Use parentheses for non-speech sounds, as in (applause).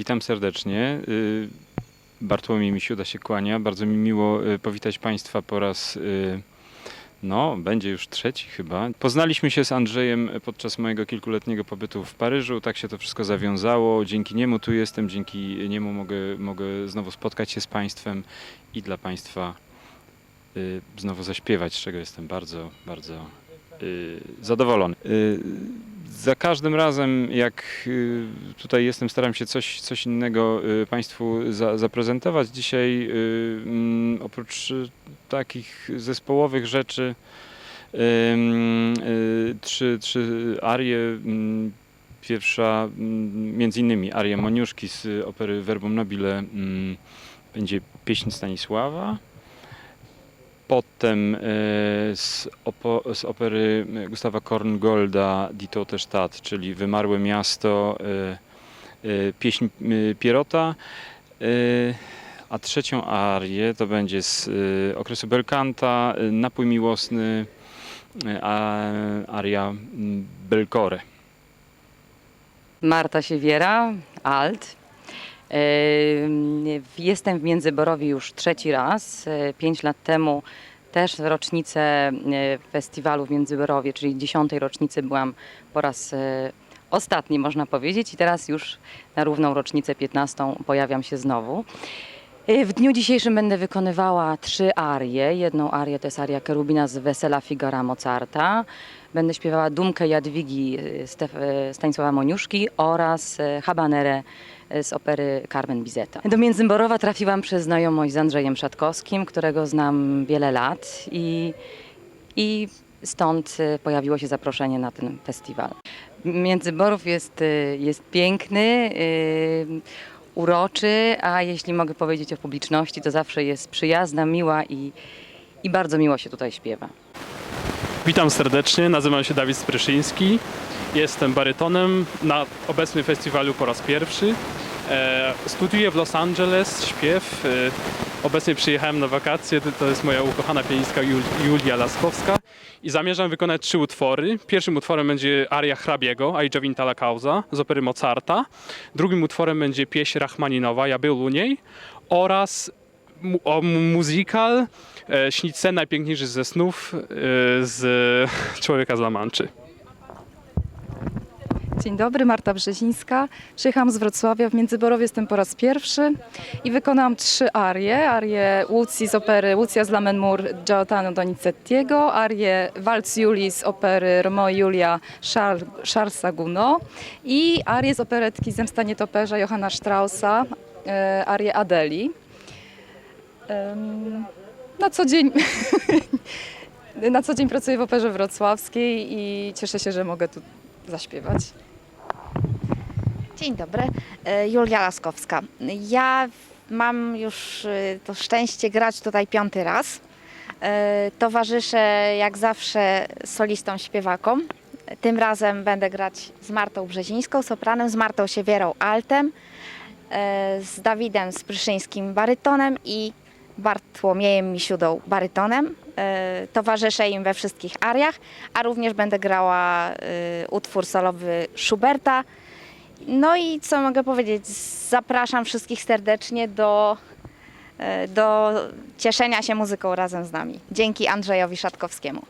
Witam serdecznie. Y, Bartłomiej Misiuda się kłania. Bardzo mi miło y, powitać Państwa po raz, y, no, będzie już trzeci chyba. Poznaliśmy się z Andrzejem podczas mojego kilkuletniego pobytu w Paryżu. Tak się to wszystko zawiązało. Dzięki niemu tu jestem, dzięki niemu mogę, mogę znowu spotkać się z Państwem i dla Państwa znowu zaśpiewać, z czego jestem bardzo, bardzo zadowolony. Za każdym razem, jak y, tutaj jestem, staram się coś, coś innego y, Państwu za, zaprezentować. Dzisiaj y, mm, oprócz takich zespołowych rzeczy trzy, trzy arie. mm, Pierwsza, mm, między innymi aria Moniuszki z opery Verbum Nobile będzie pieśń Stanisława. Potem e, z, opo, z opery Gustawa Korngolda Die Tote Stadt, czyli Wymarłe Miasto, e, e, pieśń Pierota. A trzecią arię to będzie z okresu Belcanta, e, Napój Miłosny, aria mm, Belcore. Marta Siewiera, alt. Jestem w Międzyborowie już trzeci raz. E, Pięć lat temu też w rocznicę e, festiwalu w Międzyborowie, czyli dziesiątej rocznicy byłam po raz e, ostatni, można powiedzieć, i teraz już na równą rocznicę 15 pojawiam się znowu. E, W dniu dzisiejszym będę wykonywała trzy arie. Jedną arię to jest aria Kerubina z Wesela Figara Mozarta. Będę śpiewała Dumkę Jadwigi e, Stef- e, Stanisława Moniuszki oraz Habanerę z opery Carmen Bizeta. Do Międzyborowa trafiłam przez znajomość z Andrzejem Szatkowskim, którego znam wiele lat i, i stąd pojawiło się zaproszenie na ten festiwal. Międzyborów jest, jest piękny, uroczy, a jeśli mogę powiedzieć o publiczności, to zawsze jest przyjazna, miła i, i bardzo miło się tutaj śpiewa. Witam serdecznie, nazywam się Dawid Spryszyński. Jestem barytonem na obecnym festiwalu po raz pierwszy. E, studiuję w Los Angeles śpiew. E, obecnie przyjechałem na wakacje, to- jest moja ukochana pianistka Jul- Julia Laskowska i zamierzam wykonać trzy utwory. Pierwszym utworem będzie aria Hrabiego, Vinta la Causa z opery Mozarta. Drugim utworem będzie pieśń Rachmaninowa, Ja był u niej oraz o, mu- musical e, Śnić sen najpiękniejszy ze snów e, z (laughs) Człowieka z La Manczy. Dzień dobry, Marta Brzezińska. Przyjechałam z Wrocławia, w Międzyborowie jestem po raz pierwszy i wykonałam trzy arie. Arię Łucji z opery Łucja z Lamenmur Gaetano Donizettiego, arię Walc Julii z opery Romeo Julia Charles, Charlesa Gounod i arię z operetki Zemsta Nietoperza Johanna Straussa, e, arię Adeli. Na co dzień... (laughs) Na co dzień pracuję w Operze Wrocławskiej i cieszę się, że mogę tu zaśpiewać. Dzień dobry, E, Julia Laskowska. Ja mam już e, to szczęście grać tutaj piąty raz. E, Towarzyszę jak zawsze solistom śpiewakom. Tym razem będę grać z Martą Brzezińską, sopranem, z Martą Siewierą altem, z Dawidem Spryszyńskim barytonem i Bartłomiejem Misiudą barytonem. Towarzyszę im we wszystkich ariach, a również będę grała utwór solowy Schuberta, no i co mogę powiedzieć? Zapraszam wszystkich serdecznie do, e, do cieszenia się muzyką razem z nami. Dzięki Andrzejowi Szatkowskiemu.